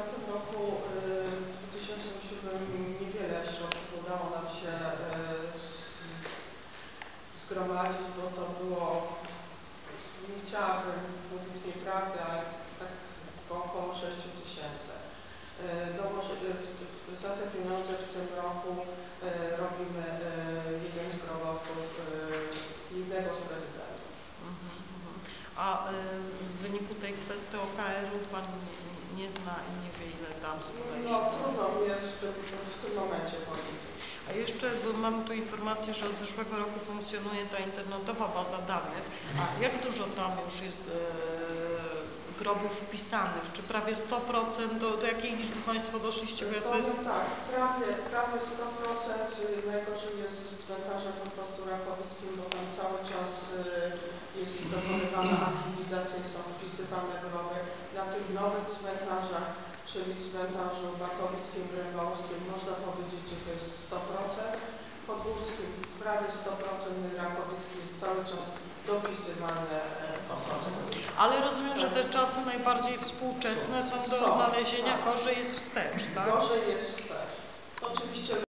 tamtym roku, y, w 2007 niewiele środków udało nam się y, zgromadzić, bo to było, nie chciałabym mówić nieprawdy, ale tak około 6 tysięcy. Y, No za te pieniądze w tym roku robimy jeden z grobowców jednego z prezydentów. Mhm, mhm. A w wyniku tej kwestii OKR-u Pan nie- zna i nie wie, ile tam z No trudno mi jest w tym, w tym momencie powiedzieć. A jeszcze bo mam tu informację, że od zeszłego roku funkcjonuje ta internetowa baza danych. A jak dużo tam już jest e, grobów wpisanych? Czy prawie 100%? Do, do jakiej liczby Państwo doszliście? Bo ja sobie... Powiem tak, prawie, prawie 100% najgorzej jest z cmentarzem po prostu rakowickim, bo tam cały czas jest dokonywana aktywizacja i są wpisywane groby. Na tych nowych cmentarzach, czyli cmentarzu Bakowickim, Grębałskim, można powiedzieć, że to jest 100%. Podgórskim prawie 100%, Rakowicki jest cały czas dopisywane e, osoby. Ale rozumiem, że te czasy najbardziej współczesne są do odnalezienia, tak. gorzej jest wstecz, tak? Gorzej jest